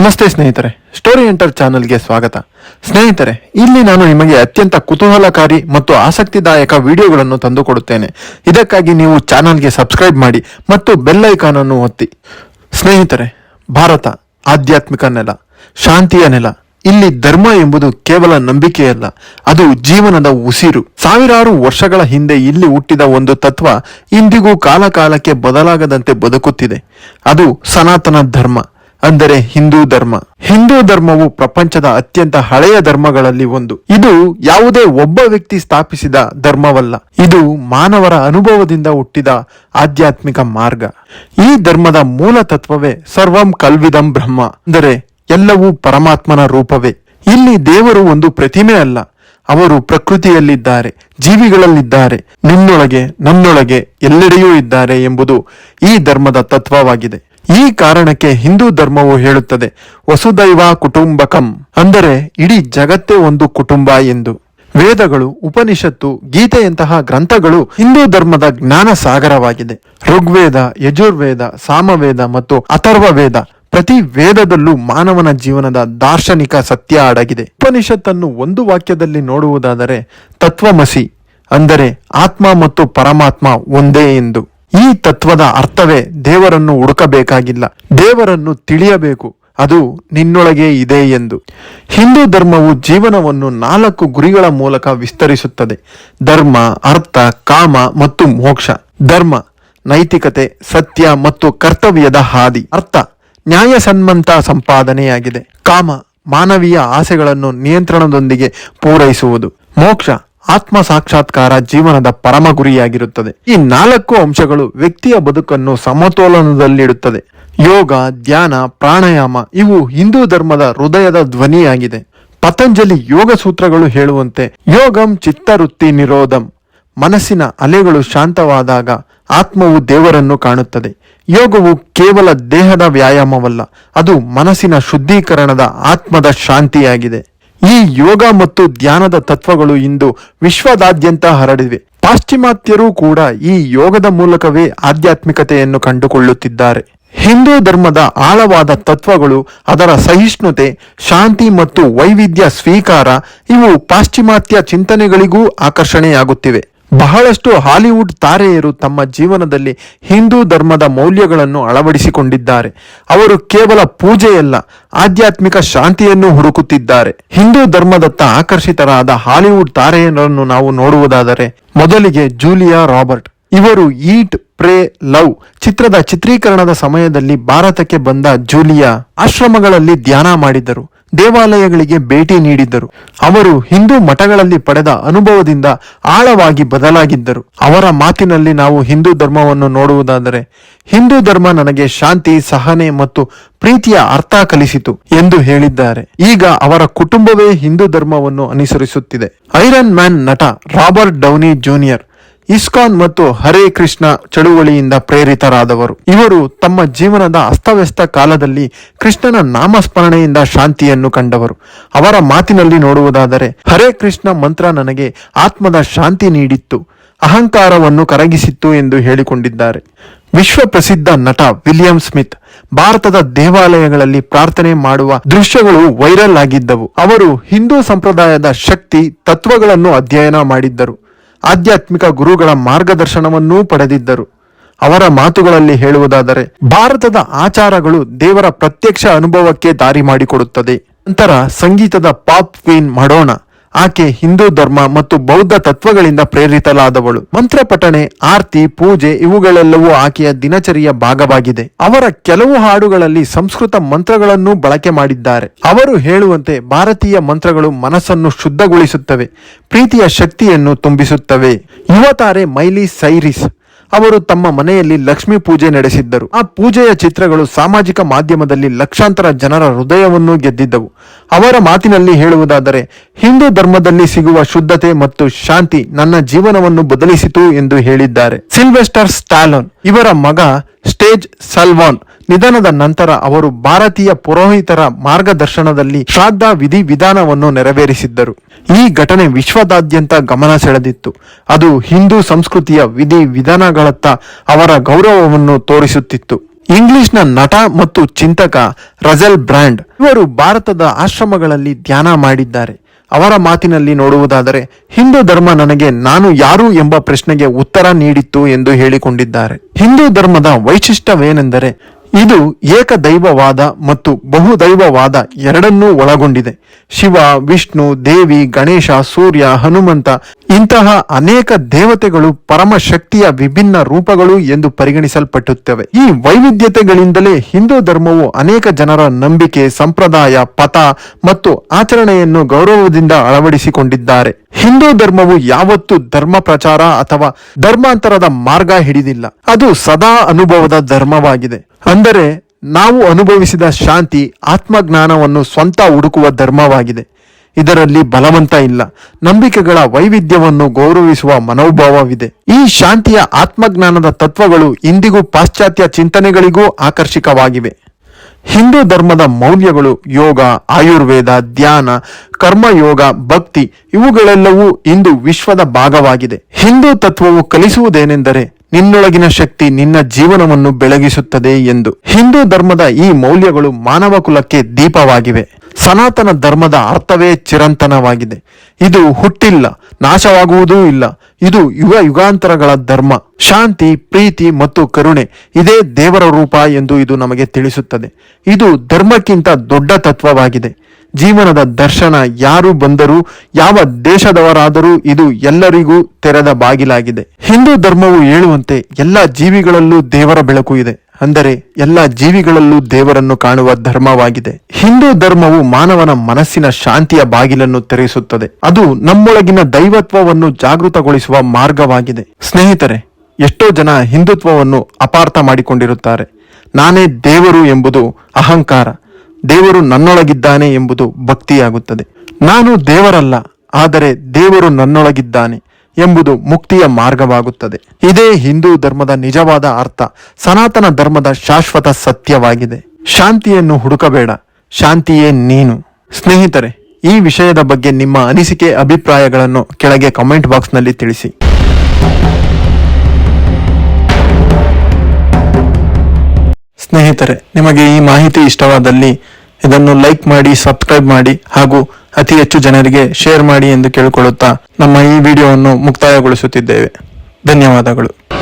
ನಮಸ್ತೆ ಸ್ನೇಹಿತರೆ. Story enter ಚಾನೆಲ್ಗೆ ಸ್ವಾಗತ. ಸ್ನೇಹಿತರೆ, ಇಲ್ಲಿ ನಾನು ನಿಮಗೆ ಅತ್ಯಂತ ಕುತೂಹಲಕಾರಿ ಮತ್ತು ಆಸಕ್ತಿದಾಯಕ ವಿಡಿಯೋಗಳನ್ನು ತಂದುಕೊಡುತ್ತೇನೆ. ಇದಕ್ಕಾಗಿ ನೀವು ಚಾನಲ್ಗೆ ಸಬ್ಸ್ಕ್ರೈಬ್ ಮಾಡಿ ಮತ್ತು ಬೆಲ್ ಐಕಾನ್ ಅನ್ನು ಒತ್ತಿ. ಸ್ನೇಹಿತರೆ, ಭಾರತ ಆಧ್ಯಾತ್ಮಿಕ ನೆಲ, ಶಾಂತಿಯ ನೆಲ. ಇಲ್ಲಿ ಧರ್ಮ ಎಂಬುದು ಕೇವಲ ನಂಬಿಕೆಯಲ್ಲ, ಅದು ಜೀವನದ ಉಸಿರು. ಸಾವಿರಾರು ವರ್ಷಗಳ ಹಿಂದೆ ಇಲ್ಲಿ ಹುಟ್ಟಿದ ಒಂದು ತತ್ವ ಇಂದಿಗೂ ಕಾಲಕಾಲಕ್ಕೆ ಬದಲಾಗದಂತೆ ಬದುಕುತ್ತಿದೆ. ಅದು ಸನಾತನ ಧರ್ಮ. ಅಂದರೆ ಹಿಂದೂ ಧರ್ಮ. ಹಿಂದೂ ಧರ್ಮವು ಪ್ರಪಂಚದ ಅತ್ಯಂತ ಹಳೆಯ ಧರ್ಮಗಳಲ್ಲಿ ಒಂದು. ಇದು ಯಾವುದೇ ಒಬ್ಬ ವ್ಯಕ್ತಿ ಸ್ಥಾಪಿಸಿದ ಧರ್ಮವಲ್ಲ. ಇದು ಮಾನವರ ಅನುಭವದಿಂದ ಹುಟ್ಟಿದ ಆಧ್ಯಾತ್ಮಿಕ ಮಾರ್ಗ. ಈ ಧರ್ಮದ ಮೂಲ ತತ್ವವೇ ಸರ್ವಂ ಕಲ್ವಿದಂ ಬ್ರಹ್ಮ. ಅಂದರೆ ಎಲ್ಲವೂ ಪರಮಾತ್ಮನ ರೂಪವೇ. ಇಲ್ಲಿ ದೇವರು ಒಂದು ಪ್ರತಿಮೆ ಅಲ್ಲ. ಅವರು ಪ್ರಕೃತಿಯಲ್ಲಿದ್ದಾರೆ, ಜೀವಿಗಳಲ್ಲಿದ್ದಾರೆ, ನಿನ್ನೊಳಗೆ ನನ್ನೊಳಗೆ ಎಲ್ಲೆಡೆಯೂ ಇದ್ದಾರೆ ಎಂಬುದು ಈ ಧರ್ಮದ ತತ್ವವಾಗಿದೆ. ಈ ಕಾರಣಕ್ಕೆ ಹಿಂದೂ ಧರ್ಮವು ಹೇಳುತ್ತದೆ, ವಸುದೈವ ಕುಟುಂಬಕಂ. ಅಂದರೆ ಇಡೀ ಜಗತ್ತೇ ಒಂದು ಕುಟುಂಬ ಎಂದು. ವೇದಗಳು, ಉಪನಿಷತ್ತು, ಗೀತೆಯಂತಹ ಗ್ರಂಥಗಳು ಹಿಂದೂ ಧರ್ಮದ ಜ್ಞಾನ ಸಾಗರವಾಗಿದೆ ಋಗ್ವೇದ, ಯಜುರ್ವೇದ, ಸಾಮವೇದ ಮತ್ತು ಅಥರ್ವ ವೇದ ಪ್ರತಿ ವೇದದಲ್ಲೂ ಮಾನವನ ಜೀವನದ ದಾರ್ಶನಿಕ ಸತ್ಯ ಅಡಗಿದೆ. ಉಪನಿಷತ್ತನ್ನು ಒಂದು ವಾಕ್ಯದಲ್ಲಿ ನೋಡುವುದಾದರೆ ತತ್ವಮಸಿ, ಅಂದರೆ ಆತ್ಮ ಮತ್ತು ಪರಮಾತ್ಮ ಒಂದೇ ಎಂದು. ಈ ತತ್ವದ ಅರ್ಥವೇ ದೇವರನ್ನು ಹುಡುಕಬೇಕಾಗಿಲ್ಲ. ದೇವರನ್ನು ತಿಳಿಯಬೇಕು. ಅದು ನಿನ್ನೊಳಗೆ ಇದೆ ಎಂದು. ಹಿಂದೂ ಧರ್ಮವು ಜೀವನವನ್ನು ನಾಲ್ಕು ಗುರಿಗಳ ಮೂಲಕ ವಿಸ್ತರಿಸುತ್ತದೆ. ಧರ್ಮ, ಅರ್ಥ, ಕಾಮ ಮತ್ತು ಮೋಕ್ಷ. ಧರ್ಮ, ನೈತಿಕತೆ, ಸತ್ಯ ಮತ್ತು ಕರ್ತವ್ಯದ ಹಾದಿ. ಅರ್ಥ, ನ್ಯಾಯಸನ್ಮಂತ ಸಂಪಾದನೆಯಾಗಿದೆ. ಕಾಮ, ಮಾನವೀಯ ಆಸೆಗಳನ್ನು ನಿಯಂತ್ರಣದೊಂದಿಗೆ ಪೂರೈಸುವುದು. ಮೋಕ್ಷ ಆತ್ಮ ಸಾಕ್ಷಾತ್ಕಾರ ಜೀವನದ ಪರಮ ಗುರಿಯಾಗಿರುತ್ತದೆ. ಈ ನಾಲ್ಕು ಅಂಶಗಳು ವ್ಯಕ್ತಿಯ ಬದುಕನ್ನು ಸಮತೋಲನದಲ್ಲಿಡುತ್ತದೆ. ಯೋಗ, ಧ್ಯಾನ, ಪ್ರಾಣಾಯಾಮ ಇವು ಹಿಂದೂ ಧರ್ಮದ ಹೃದಯದ ಧ್ವನಿಯಾಗಿದೆ. ಪತಂಜಲಿ ಯೋಗ ಸೂತ್ರಗಳು ಹೇಳುವಂತೆ, ಯೋಗಂ ಚಿತ್ತವೃತ್ತಿ ನಿರೋಧಂ. ಮನಸ್ಸಿನ ಅಲೆಗಳು ಶಾಂತವಾದಾಗ ಆತ್ಮವು ದೇವರನ್ನು ಕಾಣುತ್ತದೆ. ಯೋಗವು ಕೇವಲ ದೇಹದ ವ್ಯಾಯಾಮವಲ್ಲ, ಅದು ಮನಸ್ಸಿನ ಶುದ್ಧೀಕರಣದ ಆತ್ಮದ ಶಾಂತಿಯಾಗಿದೆ. ಈ ಯೋಗ ಮತ್ತು ಧ್ಯಾನದ ತತ್ವಗಳು ಇಂದು ವಿಶ್ವದಾದ್ಯಂತ ಹರಡಿವೆ. ಪಾಶ್ಚಿಮಾತ್ಯರು ಕೂಡ ಈ ಯೋಗದ ಮೂಲಕವೇ ಆಧ್ಯಾತ್ಮಿಕತೆಯನ್ನು ಕಂಡುಕೊಳ್ಳುತ್ತಿದ್ದಾರೆ. ಹಿಂದೂ ಧರ್ಮದ ಆಳವಾದ ತತ್ವಗಳು, ಅದರ ಸಹಿಷ್ಣುತೆ, ಶಾಂತಿ ಮತ್ತು ವೈವಿಧ್ಯ ಸ್ವೀಕಾರ ಇವು ಪಾಶ್ಚಿಮಾತ್ಯ ಚಿಂತನೆಗಳಿಗೂ ಆಕರ್ಷಣೆಯಾಗುತ್ತಿವೆ. ಬಹಳಷ್ಟು ಹಾಲಿವುಡ್ ತಾರೆಯರು ತಮ್ಮ ಜೀವನದಲ್ಲಿ ಹಿಂದೂ ಧರ್ಮದ ಮೌಲ್ಯಗಳನ್ನು ಅಳವಡಿಸಿಕೊಂಡಿದ್ದಾರೆ. ಅವರು ಕೇವಲ ಪೂಜೆಯಲ್ಲ, ಆಧ್ಯಾತ್ಮಿಕ ಶಾಂತಿಯನ್ನು ಹುಡುಕುತ್ತಿದ್ದಾರೆ. ಹಿಂದೂ ಧರ್ಮದತ್ತ ಆಕರ್ಷಿತರಾದ ಹಾಲಿವುಡ್ ತಾರೆಯರನ್ನು ನಾವು ನೋಡುವುದಾದರೆ, ಮೊದಲಿಗೆ ಜೂಲಿಯಾ ರಾಬರ್ಟ್. ಇವರು ಈಟ್ ಪ್ರೇ ಲವ್ ಚಿತ್ರದ ಚಿತ್ರೀಕರಣದ ಸಮಯದಲ್ಲಿ ಭಾರತಕ್ಕೆ ಬಂದ ಜೂಲಿಯಾ ಆಶ್ರಮಗಳಲ್ಲಿ ಧ್ಯಾನ ಮಾಡಿದ್ದರು ದೇವಾಲಯಗಳಿಗೆ ಭೇಟಿ ನೀಡಿದ್ದರು. ಅವರು ಹಿಂದೂ ಮಠಗಳಲ್ಲಿ ಪಡೆದ ಅನುಭವದಿಂದ ಆಳವಾಗಿ ಬದಲಾಗಿದ್ದರು. ಅವರ ಮಾತಿನಲ್ಲಿ ನಾವು ಹಿಂದೂ ಧರ್ಮವನ್ನು ನೋಡುವುದಾದರೆ, ಹಿಂದೂ ಧರ್ಮ ನನಗೆ ಶಾಂತಿ, ಸಹನೆ ಮತ್ತು ಪ್ರೀತಿಯ ಅರ್ಥ ಕಲಿಸಿತು ಎಂದು ಹೇಳಿದ್ದಾರೆ. ಈಗ ಅವರ ಕುಟುಂಬವೇ ಹಿಂದೂ ಧರ್ಮವನ್ನು ಅನುಸರಿಸುತ್ತಿದೆ. ಐರನ್ ಮ್ಯಾನ್ ನಟ ರಾಬರ್ಟ್ ಡೌನಿ ಜೂನಿಯರ್ ಇಸ್ಕಾನ್ ಮತ್ತು ಹರೇ ಕೃಷ್ಣ ಚಳುವಳಿಯಿಂದ ಪ್ರೇರಿತರಾದವರು. ಇವರು ತಮ್ಮ ಜೀವನದ ಅಸ್ತವ್ಯಸ್ತ ಕಾಲದಲ್ಲಿ ಕೃಷ್ಣನ ನಾಮಸ್ಮರಣೆಯಿಂದ ಶಾಂತಿಯನ್ನು ಕಂಡವರು. ಅವರ ಮಾತಿನಲ್ಲಿ ನೋಡುವುದಾದರೆ, ಹರೇ ಕೃಷ್ಣ ಮಂತ್ರ ನನಗೆ ಆತ್ಮದ ಶಾಂತಿ ನೀಡಿತ್ತು, ಅಹಂಕಾರವನ್ನು ಕರಗಿಸಿತ್ತು ಎಂದು ಹೇಳಿಕೊಂಡಿದ್ದಾರೆ. ವಿಶ್ವ ಪ್ರಸಿದ್ಧ ನಟ ವಿಲಿಯಂ ಸ್ಮಿತ್, ಭಾರತದ ದೇವಾಲಯಗಳಲ್ಲಿ ಪ್ರಾರ್ಥನೆ ಮಾಡುವ ದೃಶ್ಯಗಳು ವೈರಲ್ ಆಗಿದ್ದವು. ಅವರು ಹಿಂದೂ ಸಂಪ್ರದಾಯದ ಶಕ್ತಿ, ತತ್ವಗಳನ್ನು ಅಧ್ಯಯನ ಮಾಡಿದ್ದರು. ಆಧ್ಯಾತ್ಮಿಕ ಗುರುಗಳ ಮಾರ್ಗದರ್ಶನವನ್ನೂ ಪಡೆದಿದ್ದರು. ಅವರ ಮಾತುಗಳಲ್ಲಿ ಹೇಳುವುದಾದರೆ, ಭಾರತದ ಆಚಾರಗಳು ದೇವರ ಪ್ರತ್ಯಕ್ಷ ಅನುಭವಕ್ಕೆ ದಾರಿ ಮಾಡಿಕೊಡುತ್ತದೆ. ನಂತರ ಸಂಗೀತದ ಪಾಪ್ ಕ್ವೀನ್ ಮಡೋಣ. ಆಕೆ ಹಿಂದೂ ಧರ್ಮ ಮತ್ತು ಬೌದ್ಧ ತತ್ವಗಳಿಂದ ಪ್ರೇರಿತಲಾದವಳು ಮಂತ್ರ ಪಠಣೆ, ಆರ್ತಿ, ಪೂಜೆ ಇವುಗಳೆಲ್ಲವೂ ಆಕೆಯ ದಿನಚರಿಯ ಭಾಗವಾಗಿದೆ. ಅವರ ಕೆಲವು ಹಾಡುಗಳಲ್ಲಿ ಸಂಸ್ಕೃತ ಮಂತ್ರಗಳನ್ನು ಬಳಕೆ ಮಾಡಿದ್ದಾರೆ. ಅವರು ಹೇಳುವಂತೆ ಭಾರತೀಯ ಮಂತ್ರಗಳು ಮನಸ್ಸನ್ನು ಶುದ್ಧಗೊಳಿಸುತ್ತವೆ, ಪ್ರೀತಿಯ ಶಕ್ತಿಯನ್ನು ತುಂಬಿಸುತ್ತವೆ. ಯುವತಾರೆ ಮೈಲಿ ಸೈರಿಸ್. ಅವರು ತಮ್ಮ ಮನೆಯಲ್ಲಿ ಲಕ್ಷ್ಮೀ ಪೂಜೆ ನಡೆಸಿದ್ದರು. ಆ ಪೂಜೆಯ ಚಿತ್ರಗಳು ಸಾಮಾಜಿಕ ಮಾಧ್ಯಮದಲ್ಲಿ ಲಕ್ಷಾಂತರ ಜನರ ಹೃದಯವನ್ನು ಗೆದ್ದಿದ್ದವು. ಅವರ ಮಾತಿನಲ್ಲಿ ಹೇಳುವುದಾದರೆ, ಹಿಂದೂ ಧರ್ಮದಲ್ಲಿ ಸಿಗುವ ಶುದ್ಧತೆ ಮತ್ತು ಶಾಂತಿ ನನ್ನ ಜೀವನವನ್ನು ಬದಲಿಸಿತು ಎಂದು ಹೇಳಿದ್ದಾರೆ. ಸಿಲ್ವೆಸ್ಟರ್ ಸ್ಟಾಲೋನ್, ಇವರ ಮಗ ಸ್ಟೇಜ್ ಸಲ್ವಾನ್ ನಿಧನದ ನಂತರ ಅವರು ಭಾರತೀಯ ಪುರೋಹಿತರ ಮಾರ್ಗದರ್ಶನದಲ್ಲಿ ಶ್ರಾದ್ದ ವಿಧಿ ವಿಧಾನವನ್ನು ನೆರವೇರಿಸಿದ್ದರು. ಈ ಘಟನೆ ವಿಶ್ವದಾದ್ಯಂತ ಗಮನ ಸೆಳೆದಿತ್ತು. ಅದು ಹಿಂದೂ ಸಂಸ್ಕೃತಿಯ ವಿಧಿ ವಿಧಾನಗಳತ್ತ ಅವರ ಗೌರವವನ್ನು ತೋರಿಸುತ್ತಿತ್ತು. ಇಂಗ್ಲಿಷ್ನ ನಟ ಮತ್ತು ಚಿಂತಕ ರಜಲ್ ಬ್ರ್ಯಾಂಡ್ ಇವರು ಭಾರತದ ಆಶ್ರಮಗಳಲ್ಲಿ ಧ್ಯಾನ ಮಾಡಿದ್ದಾರೆ. ಅವರ ಮಾತಿನಲ್ಲಿ ನೋಡುವುದಾದರೆ, ಹಿಂದೂ ಧರ್ಮ ನನಗೆ ನಾನು ಯಾರು ಎಂಬ ಪ್ರಶ್ನೆಗೆ ಉತ್ತರ ನೀಡಿತ್ತು ಎಂದು ಹೇಳಿಕೊಂಡಿದ್ದಾರೆ. ಹಿಂದೂ ಧರ್ಮದ ವೈಶಿಷ್ಟ್ಯವೇನೆಂದರೆ ಇದು ಏಕದೈವವಾದ ಮತ್ತು ಬಹುದೈವವಾದ ಎರಡನ್ನೂ ಒಳಗೊಂಡಿದೆ. ಶಿವ ವಿಷ್ಣು ದೇವಿ ಗಣೇಶ ಸೂರ್ಯ ಹನುಮಂತ ಇಂತಹ ಅನೇಕ ದೇವತೆಗಳು ಪರಮ ಶಕ್ತಿಯ ವಿಭಿನ್ನ ರೂಪಗಳು ಎಂದು ಪರಿಗಣಿಸಲ್ಪಟ್ಟುತ್ತವೆ. ಈ ವೈವಿಧ್ಯತೆಗಳಿಂದಲೇ ಹಿಂದೂ ಧರ್ಮವು ಅನೇಕ ಜನರ ನಂಬಿಕೆ, ಸಂಪ್ರದಾಯ, ಪಥ ಮತ್ತು ಆಚರಣೆಯನ್ನು ಗೌರವದಿಂದ ಅಳವಡಿಸಿಕೊಂಡಿದ್ದಾರೆ. ಹಿಂದೂ ಧರ್ಮವು ಯಾವತ್ತೂ ಧರ್ಮ ಪ್ರಚಾರ ಅಥವಾ ಧರ್ಮಾಂತರದ ಮಾರ್ಗ ಹಿಡಿದಿಲ್ಲ. ಅದು ಸದಾ ಅನುಭವದ ಧರ್ಮವಾಗಿದೆ. ಅಂದರೆ ನಾವು ಅನುಭವಿಸಿದ ಶಾಂತಿ, ಆತ್ಮಜ್ಞಾನವನ್ನು ಸ್ವಂತ ಹುಡುಕುವ ಧರ್ಮವಾಗಿದೆ. ಇದರಲ್ಲಿ ಬಲವಂತ ಇಲ್ಲ. ನಂಬಿಕೆಗಳ ವೈವಿಧ್ಯವನ್ನು ಗೌರವಿಸುವ ಮನೋಭಾವವಿದೆ. ಈ ಶಾಂತಿಯ ಆತ್ಮಜ್ಞಾನದ ತತ್ವಗಳು ಇಂದಿಗೂ ಪಾಶ್ಚಾತ್ಯ ಚಿಂತನೆಗಳಿಗೂ ಆಕರ್ಷಕವಾಗಿವೆ. ಹಿಂದೂ ಧರ್ಮದ ಮೌಲ್ಯಗಳು ಯೋಗ, ಆಯುರ್ವೇದ, ಧ್ಯಾನ, ಕರ್ಮಯೋಗ, ಭಕ್ತಿ ಇವುಗಳೆಲ್ಲವೂ ಇಂದು ವಿಶ್ವದ ಭಾಗವಾಗಿದೆ. ಹಿಂದೂ ತತ್ವವು ಕಲಿಸುವುದೇನೆಂದರೆ ನಿನ್ನೊಳಗಿನ ಶಕ್ತಿ ನಿನ್ನ ಜೀವನವನ್ನು ಬೆಳಗಿಸುತ್ತದೆ ಎಂದು. ಹಿಂದೂ ಧರ್ಮದ ಈ ಮೌಲ್ಯಗಳು ಮಾನವ ಕುಲಕ್ಕೆ ದೀಪವಾಗಿವೆ. ಸನಾತನ ಧರ್ಮದ ಅರ್ಥವೇ ಚಿರಂತನವಾಗಿದೆ. ಇದು ಹುಟ್ಟಿಲ್ಲ, ನಾಶವಾಗುವುದೂ ಇಲ್ಲ. ಇದು ಯುಗ ಯುಗಾಂತರಗಳ ಧರ್ಮ. ಶಾಂತಿ, ಪ್ರೀತಿ ಮತ್ತು ಕರುಣೆ ಇದೇ ದೇವರ ರೂಪ ಎಂದು ಇದು ನಮಗೆ ತಿಳಿಸುತ್ತದೆ. ಇದು ಧರ್ಮಕ್ಕಿಂತ ದೊಡ್ಡ ತತ್ವವಾಗಿದೆ. ಜೀವನದ ದರ್ಶನ ಯಾರು ಬಂದರೂ, ಯಾವ ದೇಶದವರಾದರೂ ಇದು ಎಲ್ಲರಿಗೂ ತೆರೆದ ಬಾಗಿಲಾಗಿದೆ. ಹಿಂದೂ ಧರ್ಮವು ಹೇಳುವಂತೆ ಎಲ್ಲ ಜೀವಿಗಳಲ್ಲೂ ದೇವರ ಬೆಳಕು ಇದೆ. ಅಂದರೆ ಎಲ್ಲ ಜೀವಿಗಳಲ್ಲೂ ದೇವರನ್ನು ಕಾಣುವ ಧರ್ಮವಾಗಿದೆ. ಹಿಂದೂ ಧರ್ಮವು ಮಾನವನ ಮನಸ್ಸಿನ ಶಾಂತಿಯ ಬಾಗಿಲನ್ನು ತೆರೆಸುತ್ತದೆ. ಅದು ನಮ್ಮೊಳಗಿನ ದೈವತ್ವವನ್ನು ಜಾಗೃತಗೊಳಿಸುವ ಮಾರ್ಗವಾಗಿದೆ. ಸ್ನೇಹಿತರೆ, ಎಷ್ಟೋ ಜನ ಹಿಂದುತ್ವವನ್ನು ಅಪಾರ್ಥ ಮಾಡಿಕೊಂಡಿರುತ್ತಾರೆ. ನಾನೇ ದೇವರು ಎಂಬುದು ಅಹಂಕಾರ. ದೇವರು ನನ್ನೊಳಗಿದ್ದಾನೆ ಎಂಬುದು ಭಕ್ತಿಯಾಗುತ್ತದೆ. ನಾನು ದೇವರಲ್ಲ, ಆದರೆ ದೇವರು ನನ್ನೊಳಗಿದ್ದಾನೆ. ಎಂಬುದು ಮುಕ್ತಿಯ ಮಾರ್ಗವಾಗುತ್ತದೆ. ಇದೇ ಹಿಂದೂ ಧರ್ಮದ ನಿಜವಾದ ಅರ್ಥ. ಸನಾತನ ಧರ್ಮದ ಶಾಶ್ವತ ಸತ್ಯವಾಗಿದೆ. ಶಾಂತಿಯನ್ನು ಹುಡುಕಬೇಡ. ಶಾಂತಿಯೇ ನೀನು. ಸ್ನೇಹಿತರೆ, ಈ ವಿಷಯದ ಬಗ್ಗೆ ನಿಮ್ಮ ಅನಿಸಿಕೆ, ಅಭಿಪ್ರಾಯಗಳನ್ನು ಕೆಳಗೆ ಕಮೆಂಟ್ ಬಾಕ್ಸ್ನಲ್ಲಿ ತಿಳಿಸಿ. ಸ್ನೇಹಿತರೆ, ನಿಮಗೆ ಈ ಮಾಹಿತಿ ಇಷ್ಟವಾದಲ್ಲಿ ಇದನ್ನು ಲೈಕ್ ಮಾಡಿ, ಸಬ್ಸ್ಕ್ರೈಬ್ ಮಾಡಿ ಹಾಗೂ ಅತಿ ಹೆಚ್ಚು ಜನರಿಗೆ ಶೇರ್ ಮಾಡಿ ಎಂದು ಕೇಳಿಕೊಳ್ಳುತ್ತಾ ನಮ್ಮ ಈ ವಿಡಿಯೋವನ್ನು ಮುಕ್ತಾಯಗೊಳಿಸುತ್ತಿದ್ದೇವೆ. ಧನ್ಯವಾದಗಳು.